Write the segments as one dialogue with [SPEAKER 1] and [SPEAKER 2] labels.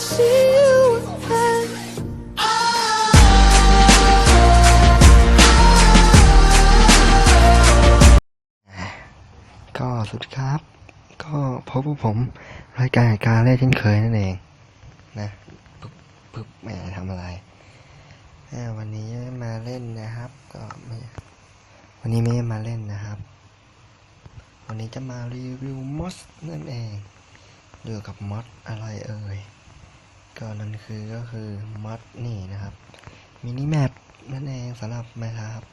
[SPEAKER 1] ก็สวัสดีครับ ก็พบกับผมรายการรายการเล่นเช่นเคยนั่นเองนะปึ๊บปึ๊บแหม่ทำอะไรวันนี้มาเล่นนะครับ ก็ไม่วันนี้ไม่มาเล่นนะครับ วันนี้จะมารีวิวมอสนั่นเองเกี่ยวกับมอสอะไรเอ่ย ก็นั่นคือก็คือมัดนี่นะครับมินิแมปนั่นเองสำหรับไมครับ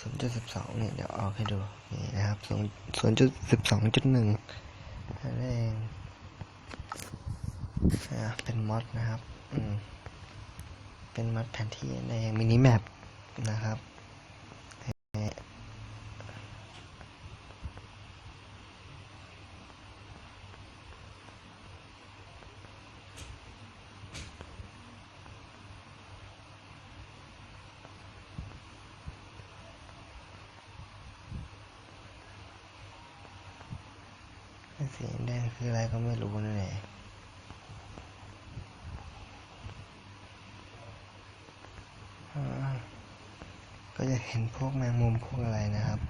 [SPEAKER 1] ศูนย์จุดสิบสองเนี่ยเดี๋ยวออกให้ดูนี่นะครับศูนย์ศูนย์จุดสิบสองจุดหนึ่งนั่นเองเป็นมอดนะครับ อืม เป็นมอดแผนที่นั่นเองมินิแมปนะครับ สีแดงคืออะไรก็ไม่รู้นั่นเองอ่าก็จะเห็นพวกแมงมุมพวกอะไรนะครับ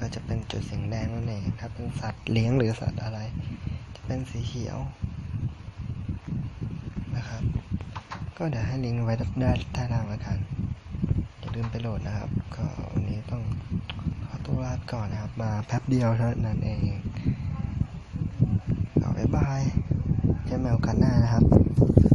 [SPEAKER 1] ก็จะเป็นจุดสีแดงนั่นเอง ถ้าเป็นสัตว์เลี้ยงหรือสัตว์อะไร จะเป็นสีเขียวนะครับ ก็เดี๋ยวให้ลิงก์ไว้ด้านใต้ล่างแล้วกัน อย่าลืมไปโหลดนะครับ ก็วันนี้ต้องขอตัวลาก่อนนะครับ มาแป๊บเดียวเท่านั้นเอง บ๊ายบายเจอกันใหม่โอกาสหน้านะครับ